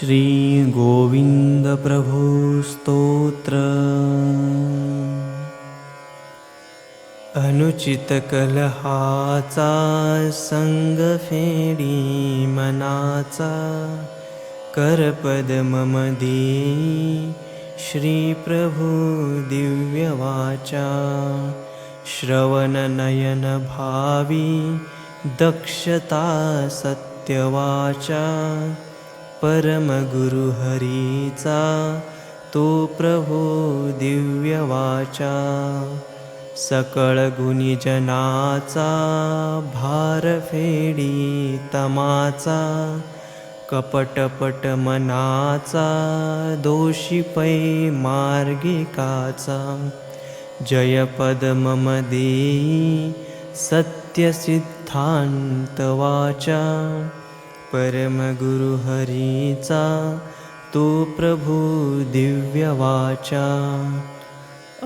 श्रीगोविन्दप्रभुस्तोत्र। अनुचितकलहाचा सङ्गफेडी मनाचा करपदममदी श्रीप्रभु दिव्यवाचा श्रवणनयनभावी दक्षता सत्यवाचा परमगुरुहरीचा तो प्रभो दिव्यवाचा भार भारफेडी तमाचा कपटपट मनाचा दोषीपै मार्गिकाचा जयपदममदी सत्यसिद्धान्तवाचा परमगुरुहरीचा तो प्रभु दिव्यवाचा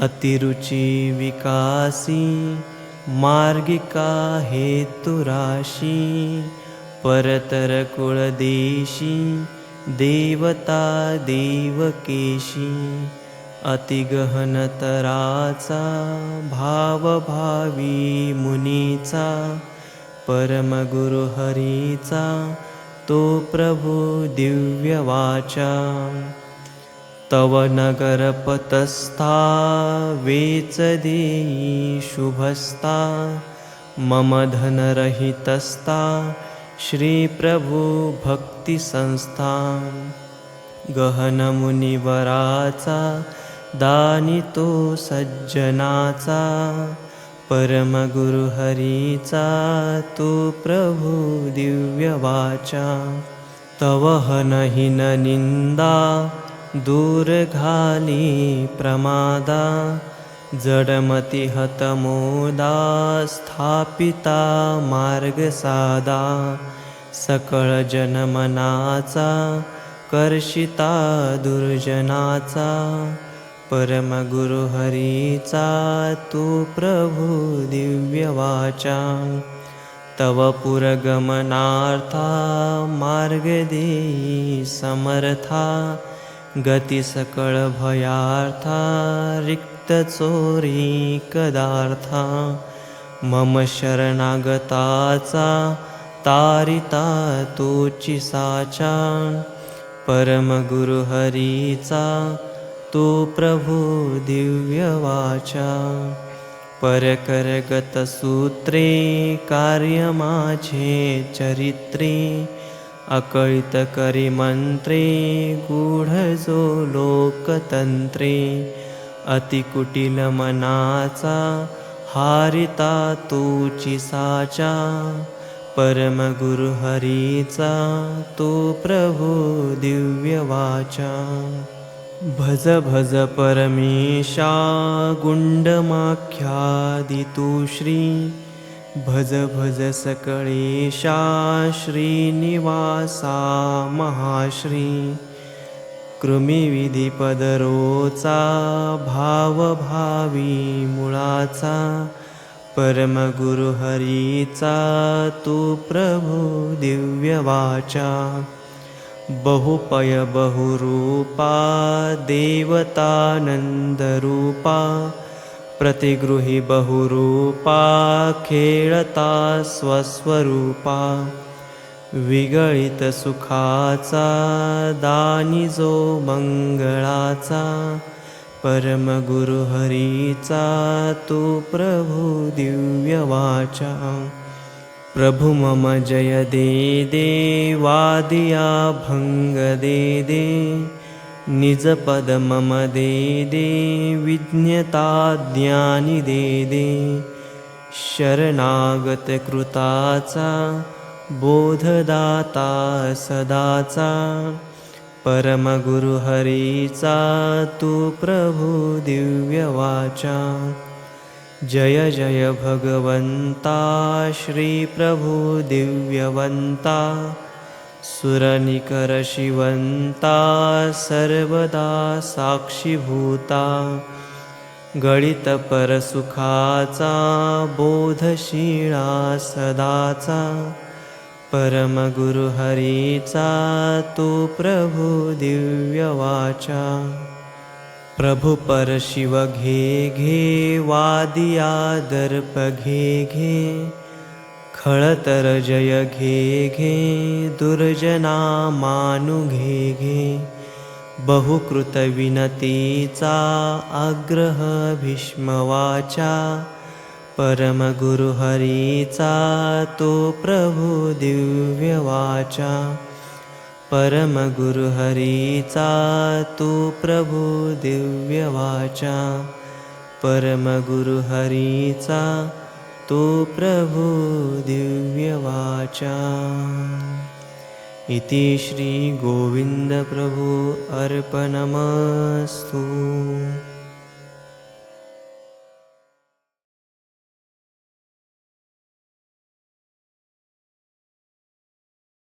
अतिरुची विकासी मार्गिका हेतुराशी परतरकुळदेशी देवता देवकेशी अतिगहनतराचा भावभावी मुनीचा परमगुरुहरीचा तो प्रभु दिव्यवाचा। तव नगरपतस्था वेचदेयी शुभस्ता मम धनरहितस्था श्रीप्रभु भक्तिसंस्था। गहनमुनिवराचा दानितो सज्जनाचा परमगुरुहरीचा तु प्रभु दिव्यवाचा। तव हनहिन निन्दा दूरघाली प्रमादा। जडमतिहतमोदा स्थापिता मार्गसादा सकळजनमनाचा कर्षिता दुर्जनाचा परमगुरुहरीचा तु प्रभु दिव्यवाचा. तव पुरगमनार्था मार्गदेयी समर्था. गतिसकळभयार्था रिक्तचोरी कदार्था. मम शरणागताचा तारिता तोचि साचा परमगुरुहरीचा तो प्रभो दिव्यवाचा. परकरगतसूत्रे कार्यमाझे चरित्रे. अकळितकरिमन्त्रे गूढजो लोकतन्त्रे अतिकुटिलमनाचा हारिता तोचि साचा परमगुरुहरीचा तो प्रभो दिव्यवाचा. भज भज परमेशा गुंडमाख्यादितू श्री भज भज सकळेशा श्रीनिवासा महाश्री कृमिविधिपदरोचा भावभावी मुळाचा परमगुरुहरीचा तु प्रभु दिव्यवाचा बहुपय बहुरूपा देवतानन्दरूपा प्रतिगृहि बहुरूपा खेळता स्वस्वरूपा विगळितसुखाचा दानिजो मङ्गलाचा परमगुरुहरीचा तु प्रभु दिव्यवाचा प्रभु मम जय दे दे वादिया भङ्ग दे दे निजपद मम दे दे विज्ञता ज्ञानि दे दे शरणागतकृताचा बोधदाता सदाचा परमगुरुहरीचा तु प्रभु दिव्यवाचा जय जय भगवन्ता श्रीप्रभु दिव्यवन्ता सुरनिकरशिवन्ता सर्वदा साक्षिभूता गळितपरसुखाचा बोधशीळा सदाचा परमगुरुहरीचा तो प्रभु दिव्यवाचा प्रभु परशिव घे घे वादिया दर्प घे घे। खळतर जय घे घे दुर्जना मानु घे घे। बहुकृतविनतीचा आग्रह भीष्मवाचा परमगुरुहरीचा तो प्रभु दिव्यवाचा परमगुरुहरीचा तो प्रभु दिव्यवाचा। परमगुरुहरीचा तो प्रभु दिव्यवाचा। इति श्रीगोविन्दप्रभु अर्पणमस्तु